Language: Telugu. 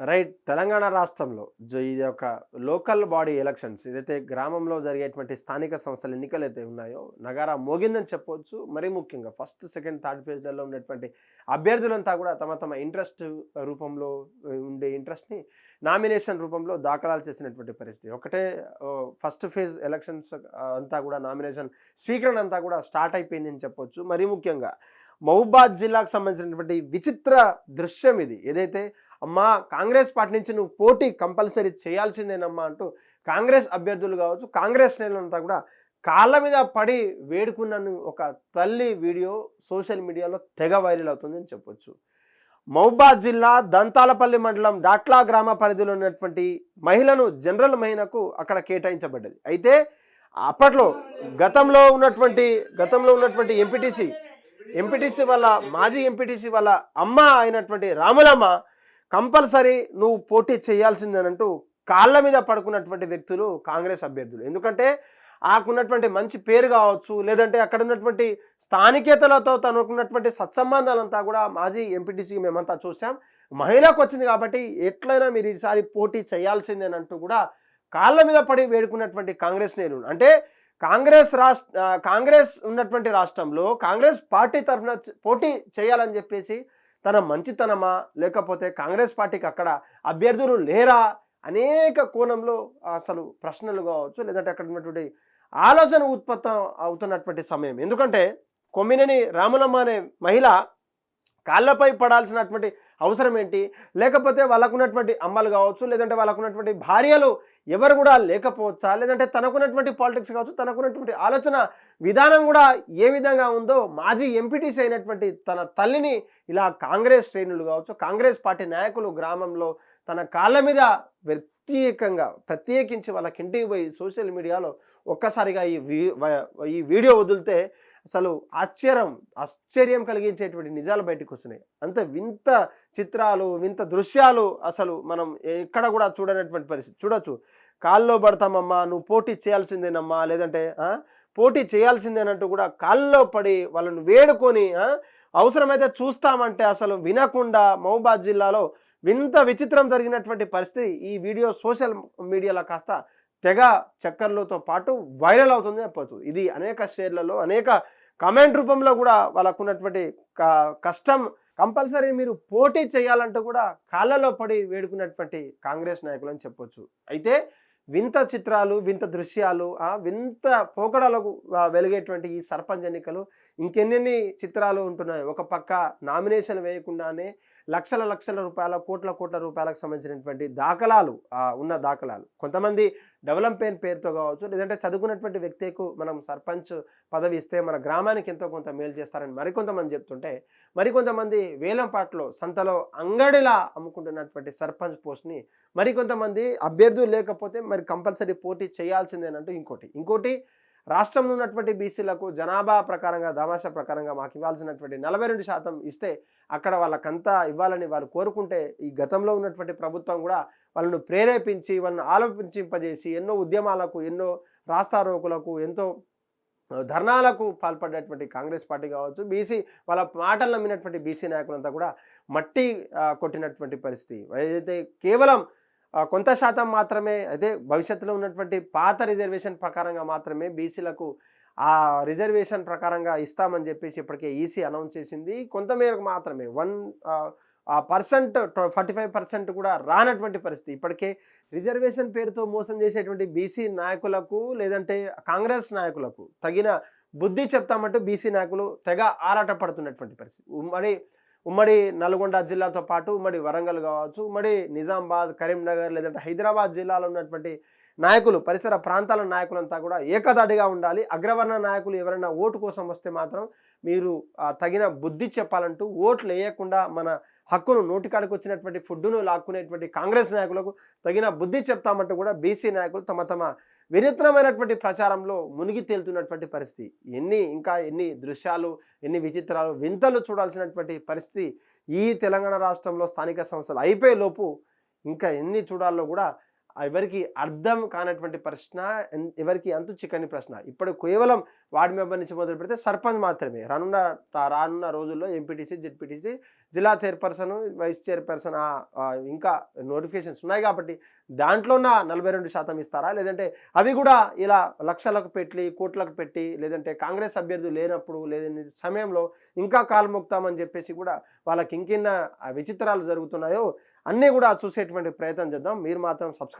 రైట్. తెలంగాణ రాష్ట్రంలో జ- ఇది ఒక లోకల్ బాడీ ఎలక్షన్స్ ఏదైతే గ్రామంలో జరిగేటువంటి స్థానిక సంస్థల ఎన్నికలు అయితే ఉన్నాయో నగారా మోగిందని చెప్పవచ్చు మరీ ముఖ్యంగా ఫస్ట్ సెకండ్ థర్డ్ ఫేజ్లలో ఉన్నటువంటి అభ్యర్థులంతా కూడా తమ తమ ఇంట్రెస్ట్ రూపంలో ఉండే ఇంట్రెస్ట్ని నామినేషన్ రూపంలో దాఖలాలు చేసినటువంటి పరిస్థితి. ఒకటే ఫస్ట్ ఫేజ్ ఎలక్షన్స్ అంతా కూడా నామినేషన్ స్వీకరణ అంతా కూడా స్టార్ట్ అయిపోయింది అని చెప్పొచ్చు. మరీ ముఖ్యంగా మహబాద్ జిల్లాకు సంబంధించినటువంటి విచిత్ర దృశ్యం ఇది. ఏదైతే అమ్మా కాంగ్రెస్ పార్టీ నుంచి నువ్వు పోటీ కంపల్సరీ చేయాల్సిందేనమ్మా అంటూ కాంగ్రెస్ అభ్యర్థులు కావచ్చు కాంగ్రెస్ నేలంతా కూడా కాళ్ళ మీద పడి వేడుకున్నను ఒక తల్లి వీడియో సోషల్ మీడియాలో తెగ వైరల్ అవుతుందని చెప్పొచ్చు. మహబాద్ జిల్లా దంతాలపల్లి మండలం డాట్లా గ్రామ పరిధిలో ఉన్నటువంటి మహిళను జనరల్ మహిళకు అక్కడ కేటాయించబడ్డది. అయితే అప్పట్లో గతంలో ఉన్నటువంటి గతంలో ఉన్నటువంటి ఎంపీటీసీ ఎంపీటీసీ వాళ్ళ మాజీ ఎంపీటీసీ వాళ్ళ అమ్మ అయినటువంటి రాములమ్మ కంపల్సరీ నువ్వు పోటీ చేయాల్సిందేనంటూ కాళ్ళ మీద పడుకున్నటువంటి వ్యక్తులు కాంగ్రెస్ అభ్యర్థులు. ఎందుకంటే ఆకున్నటువంటి మంచి పేరు కావచ్చు లేదంటే అక్కడ ఉన్నటువంటి స్థానికేతలతో తనకున్నటువంటి సత్సంబంధాలంతా కూడా మాజీ ఎంపీటీసీ మేమంతా చూసాం. మహిళకు వచ్చింది కాబట్టి ఎట్లయినా మీరు ఈసారి పోటీ చేయాల్సిందేనంటూ కూడా కాళ్ళ మీద పడి వేడుకున్నటువంటి కాంగ్రెస్ నేరుడు అంటే కాంగ్రెస్ రాష్ట్ర కాంగ్రెస్ ఉన్నటువంటి రాష్ట్రంలో కాంగ్రెస్ పార్టీ తరఫున పోటీ చేయాలని చెప్పేసి తన మంచితనమా లేకపోతే కాంగ్రెస్ పార్టీకి అక్కడ అభ్యర్థులు లేరా అనేక కోణంలో అసలు ప్రశ్నలు కావచ్చు లేదంటే అక్కడ ఉన్నటువంటి ఆలోచన ఉత్పత్తి అవుతున్నటువంటి సమయం. ఎందుకంటే కొమ్మినేని రాములమ్మ అనే మహిళ కాళ్ళపై పడాల్సినటువంటి అవసరం ఏంటి లేకపోతే వాళ్ళకున్నటువంటి అమ్మలు కావచ్చు లేదంటే వాళ్ళకున్నటువంటి భార్యలు ఎవరు కూడా లేకపోవచ్చా? లేదంటే తనకున్నటువంటి పాలిటిక్స్ కావచ్చు తనకున్నటువంటి ఆలోచన విధానం కూడా ఏ విధంగా ఉందో మాజీ ఎంపీటీసీ అయినటువంటి తన తల్లిని ఇలా కాంగ్రెస్ శ్రేణులు కావచ్చు కాంగ్రెస్ పార్టీ నాయకులు గ్రామంలో తన కాళ్ళ మీద ప్రత్యేకంగా ప్రత్యేకించి వాళ్ళకి ఇంటికి పోయి సోషల్ మీడియాలో ఒక్కసారిగా ఈ వీ ఈ వీడియో వదిలితే అసలు ఆశ్చర్యం ఆశ్చర్యం కలిగించేటువంటి నిజాలు బయటకు వస్తున్నాయి. అంత వింత చిత్రాలు వింత దృశ్యాలు అసలు మనం ఎక్కడ కూడా చూడనటువంటి పరిస్థితి. చూడొచ్చు. కాల్లో పడతామమ్మా నువ్వు పోటీ చేయాల్సిందేనమ్మా లేదంటే పోటీ చేయాల్సిందేనంటూ కూడా కాల్లో పడి వాళ్ళను వేడుకొని అవసరమైతే చూస్తామంటే అసలు వినకుండా మహబాద్ జిల్లాలో వింత విచిత్రం జరిగినటువంటి పరిస్థితి ఈ వీడియో సోషల్ మీడియాలో కాస్త తెగ చక్కర్లతో పాటు వైరల్ అవుతుంది చెప్పవచ్చు ఇది అనేక షేర్లలో అనేక కమెంట్ రూపంలో కూడా వాళ్ళకు ఉన్నటువంటి క- కష్టం కంపల్సరీ మీరు పోటీ చేయాలంటూ కూడా కాళ్ళలో పడి వేడుకున్నటువంటి కాంగ్రెస్ నాయకులు అని చెప్పొచ్చు. అయితే వింత చిత్రాలు వింత దృశ్యాలు వింత పోకడలకు వెలిగేటువంటి ఈ సర్పంచ్ ఎన్నికలు ఇంకెన్నెన్ని చిత్రాలు ఉంటున్నాయి. ఒక పక్క నామినేషన్ వేయకుండానే లక్షల లక్షల రూపాయల కోట్ల కోట్ల రూపాయలకు సంబంధించినటువంటి దాఖలాలు ఉన్న దాఖలాలు. కొంతమంది డెవలప్మెంట్ పేరుతో కావచ్చు లేదంటే చదువుకున్నటువంటి వ్యక్తికు మనం సర్పంచ్ పదవి ఇస్తే మన గ్రామానికి ఎంతో కొంత మేలు చేస్తారని మరికొంతమంది చెప్తుంటే మరికొంతమంది వేలంపాట్లో సంతలో అంగడిలా అమ్ముకుంటున్నటువంటి సర్పంచ్ పోస్ట్ని మరికొంతమంది అభ్యర్థులు లేకపోతే మరి కంపల్సరీ పోటీ చేయాల్సిందేనంటూ ఇంకోటి. ఇంకోటి రాష్ట్రంలో ఉన్నటువంటి బీసీలకు జనాభా ప్రకారంగా దామాషా ప్రకారంగా మాకు ఇవ్వాల్సినటువంటి నలభై రెండు శాతం ఇస్తే అక్కడ వాళ్ళకంతా ఇవ్వాలని వారు కోరుకుంటే ఈ గతంలో ఉన్నటువంటి ప్రభుత్వం కూడా వాళ్ళను ప్రేరేపించి వాళ్ళని ఆలోచింపజేసి ఎన్నో ఉద్యమాలకు ఎన్నో రాస్తారోకులకు ఎంతో ధర్నాలకు పాల్పడినటువంటి కాంగ్రెస్ పార్టీ కావచ్చు బీసీ వాళ్ళ మాటలు నమ్మినటువంటి బీసీ నాయకులంతా కూడా మట్టి కొట్టినటువంటి పరిస్థితి. ఏదైతే కేవలం కొంత శాతం మాత్రమే అయితే భవిష్యత్తులో ఉన్నటువంటి పాత రిజర్వేషన్ ప్రకారంగా మాత్రమే బీసీలకు ఆ రిజర్వేషన్ ప్రకారంగా ఇస్తామని చెప్పేసి ఇప్పటికే ఈసీ అనౌన్స్ చేసింది. కొంతమేరకు మాత్రమే వన్ ఆ పర్సెంట్ ఫార్టీ ఫైవ్ పర్సెంట్ కూడా రానటువంటి పరిస్థితి. ఇప్పటికే రిజర్వేషన్ పేరుతో మోసం చేసేటువంటి బీసీ నాయకులకు లేదంటే కాంగ్రెస్ నాయకులకు తగిన బుద్ధి చెప్తామంటూ బీసీ నాయకులు తెగ ఆరాట పడుతున్నటువంటి పరిస్థితి మరి ఉమ్మడి నల్గొండ జిల్లాతో పాటు ఉమ్మడి వరంగల్ కావచ్చు ఉమ్మడి నిజామాబాద్ కరీంనగర్ లేదంటే హైదరాబాద్ జిల్లాలో ఉన్నటువంటి నాయకులు పరిసర ప్రాంతాల నాయకులంతా కూడా ఏకదాటిగా ఉండాలి. అగ్రవర్ణ నాయకులు ఎవరైనా ఓటు కోసం వస్తే మాత్రం మీరు తగిన బుద్ధి చెప్పాలంటూ ఓట్లు వేయకుండా మన హక్కును నోటికాడికి వచ్చినటువంటి ఫుడ్డును లాక్కునేటువంటి కాంగ్రెస్ నాయకులకు తగిన బుద్ధి చెప్తామంటూ కూడా బీసీ నాయకులు తమ తమ వినూత్నమైనటువంటి ప్రచారంలో మునిగి తేలుతున్నటువంటి పరిస్థితి. ఎన్ని ఇంకా ఎన్ని దృశ్యాలు ఎన్ని విచిత్రాలు వింతలు చూడాల్సినటువంటి పరిస్థితి ఈ తెలంగాణ రాష్ట్రంలో స్థానిక సంస్థలు అయిపోయే లోపు ఇంకా ఎన్ని చూడాలో కూడా ఎవరికి అర్థం కానటువంటి ప్రశ్న ఎవరికి అంతు చిక్కని ప్రశ్న. ఇప్పుడు కేవలం వార్డు మెంబర్ నుంచి మొదలు పెడితే సర్పంచ్ మాత్రమే. రానున్న రానున్న రోజుల్లో ఎంపీటీసీ జెడ్పీటీసీ జిల్లా చైర్పర్సన్ వైస్ చైర్పర్సన్ ఇంకా నోటిఫికేషన్స్ ఉన్నాయి కాబట్టి దాంట్లోన నలభై రెండు శాతం ఇస్తారా? లేదంటే అవి కూడా ఇలా లక్షలకు పెట్టి కోట్లకు పెట్టి లేదంటే కాంగ్రెస్ అభ్యర్థులు లేనప్పుడు లేదంటే సమయంలో ఇంకా కాలు మొక్తామని చెప్పేసి కూడా వాళ్ళకి ఇంకెన్న విచిత్రాలు జరుగుతున్నాయో అన్నీ కూడా చూసేటువంటి ప్రయత్నం చేద్దాం. మీరు మాత్రం సబ్స్క్రైబ్